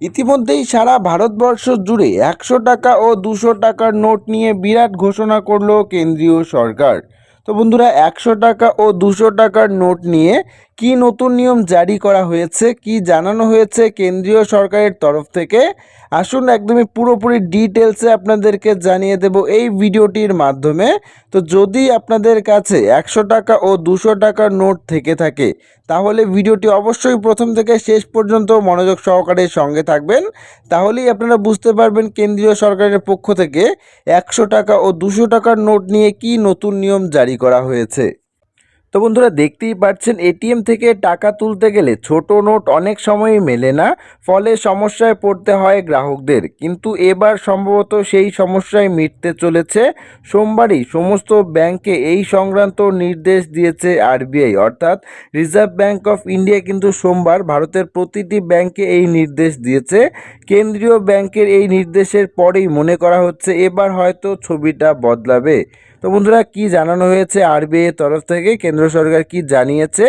ইতিমধ্যেই সারা ভারতবর্ষ জুড়ে একশো টাকা ও দুশো টাকার নোট নিয়ে বিরাট ঘোষণা করল কেন্দ্রীয় সরকার। তো বন্ধুরা, একশো টাকা ও দুশো টাকার নোট নিয়ে কি নতুন নিয়ম জারি করা হয়েছে, কি জানানো হয়েছে কেন্দ্রীয় সরকারের তরফ থেকে? আসুন একদমই পুরোপুরি ডিটেলসে আপনাদেরকে জানিয়ে দেব এই ভিডিওটির মাধ্যমে। তো যদি আপনাদের কাছে একশো টাকা ও দুশো টাকার নোট থেকে থাকে, তাহলে ভিডিওটি অবশ্যই প্রথম থেকে শেষ পর্যন্ত মনোযোগ সহকারে সঙ্গে থাকবেন। তাহলেই আপনারা বুঝতে পারবেন কেন্দ্রীয় সরকারের পক্ষ থেকে একশো টাকা ও দুশো টাকার নোট নিয়ে কি নতুন নিয়ম জারি করা হয়েছে। তো বন্ধুরা দেখতেই পাচ্ছেন, এটিএম থেকে টাকা তুলতে গেলে ছোট নোট অনেক সময়ই মেলে না, ফলে সমস্যায় পড়তে হয় গ্রাহকদের। কিন্তু এবার সম্ভবত সেই সমস্যায় মিটতে চলেছে। সোমবারই সমস্ত ব্যাংকে এই সংক্রান্ত নির্দেশ দিয়েছে আরবিআই, অর্থাৎ রিজার্ভ ব্যাংক অফ ইন্ডিয়া কিন্তু সোমবার ভারতের প্রতিটি ব্যাংকে এই নির্দেশ দিয়েছে। কেন্দ্রীয় ব্যাংকের এই নির্দেশের পরেই মনে করা হচ্ছে, এবার হয়তো ছবিটা বদলাবে। তো বন্ধুরা কি জানানো হয়েছে আরবিআই তরফ থেকে? কেন্দ্র সরকার কি জানিয়েছে?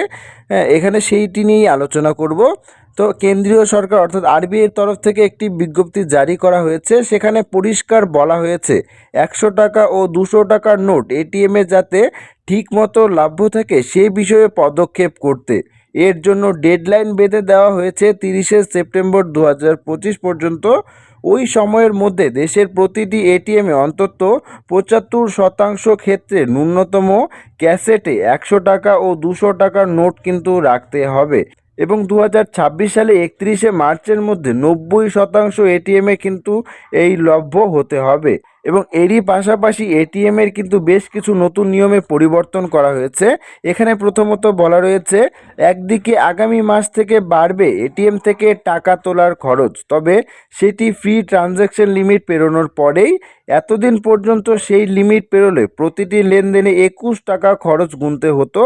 হ্যাঁ, এখানে সেইটি নিয়েই আলোচনা করব। তো কেন্দ্রীয় সরকার অর্থাৎ আরবিআই এর তরফ থেকে একটি বিজ্ঞপ্তি জারি করা হয়েছে। সেখানে পরিষ্কার বলা হয়েছে একশো টাকা ও দুশো টাকার নোট এটিএমে যাতে ঠিকমতো লাভ্য থাকে সে বিষয়ে পদক্ষেপ করতে। এর জন্য ডেডলাইন বেঁধে দেওয়া হয়েছে তিরিশে সেপ্টেম্বর দু হাজার পঁচিশ পর্যন্ত। ওই সময়ের মধ্যে দেশের প্রতিটি এটিএমে অন্তত পঁচাত্তর শতাংশ ক্ষেত্রে ন্যূনতম ক্যাসেটে একশো টাকা ও দুশো টাকার নোট কিন্তু রাখতে হবে। এবং দু হাজার ছাব্বিশ সালে একত্রিশে মার্চের মধ্যে নব্বই শতাংশ এটিএমে কিন্তু এই লভ্য হতে হবে। এবং এরই পাশাপাশি এটিএমের কিন্তু বেশ কিছু নতুন নিয়মে পরিবর্তন করা হয়েছে। এখানে প্রথমত বলা রয়েছে, একদিকে আগামী মাস থেকে বাড়বে এটিএম থেকে টাকা তোলার খরচ, তবে সেটি ফ্রি ট্রানজ্যাকশন লিমিট পেরোনোর পরেই এতদিন পর্যন্ত সেই লিমিট পেরোলে প্রতিটি লেনদেনে একুশ টাকা খরচ গুনতে হতো,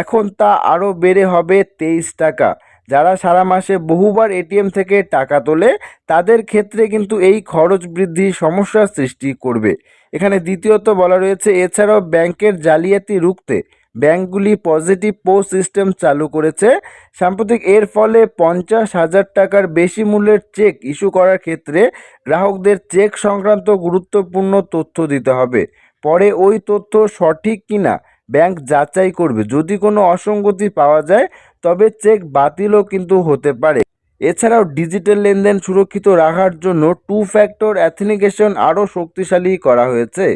এখন তা আরও বেড়ে হবে তেইশ টাকা। যারা সারা মাসে বহুবার এটিএম থেকে টাকা তোলে, তাদের ক্ষেত্রে কিন্তু এই খরচ বৃদ্ধি সমস্যার সৃষ্টি করবে। এখানে দ্বিতীয়ত বলা রয়েছে, এছাড়াও ব্যাংকের জালিয়াতি রুখতে ব্যাংকগুলি পজিটিভ পোস্ট সিস্টেম চালু করেছে। সাম্প্রতিক এর ফলে পঞ্চাশ হাজার টাকার বেশি মূল্যের চেক ইস্যু করার ক্ষেত্রে গ্রাহকদের চেক সংক্রান্ত গুরুত্বপূর্ণ তথ্য দিতে হবে। পরে ওই তথ্য সঠিক কিনা ব্যাংক যাচাই করবে। যদি কোনো অসঙ্গতি পাওয়া যায় তবে চেক বাতিলও কিন্তু হতে পারে। এছাড়াও ডিজিটাল লেনদেন সুরক্ষিত রাখার জন্য টু ফ্যাক্টর অ্যাথেনিকেশন আরও শক্তিশালী করা হয়েছে।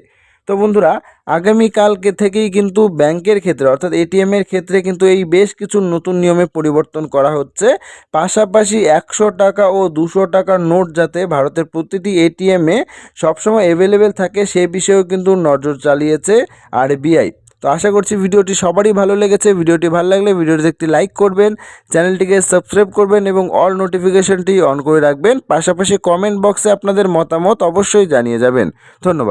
তো বন্ধুরা, আগামীকালকে থেকেই কিন্তু ব্যাংকের ক্ষেত্রে, অর্থাৎ এটিএমের ক্ষেত্রে কিন্তু এই বেশ কিছু নতুন নিয়মে পরিবর্তন করা হচ্ছে। পাশাপাশি একশো টাকা ও দুশো টাকার নোট যাতে ভারতের প্রতিটি এটিএমে সবসময় অ্যাভেলেবেল থাকে, সে বিষয়েও কিন্তু নজর চালিয়েছে আরবিআই তো আশা করছি ভিডিওটি সবারই ভালো লেগেছে। ভিডিওটি ভালো লাগলে ভিডিওটি একটি লাইক করবেন, চ্যানেলটিকে সাবস্ক্রাইব করবেন এবং অল নোটিফিকেশনটি অন করে রাখবেন। পাশাপাশি কমেন্ট বক্সে আপনাদের মতামত অবশ্যই জানিয়ে যাবেন। ধন্যবাদ।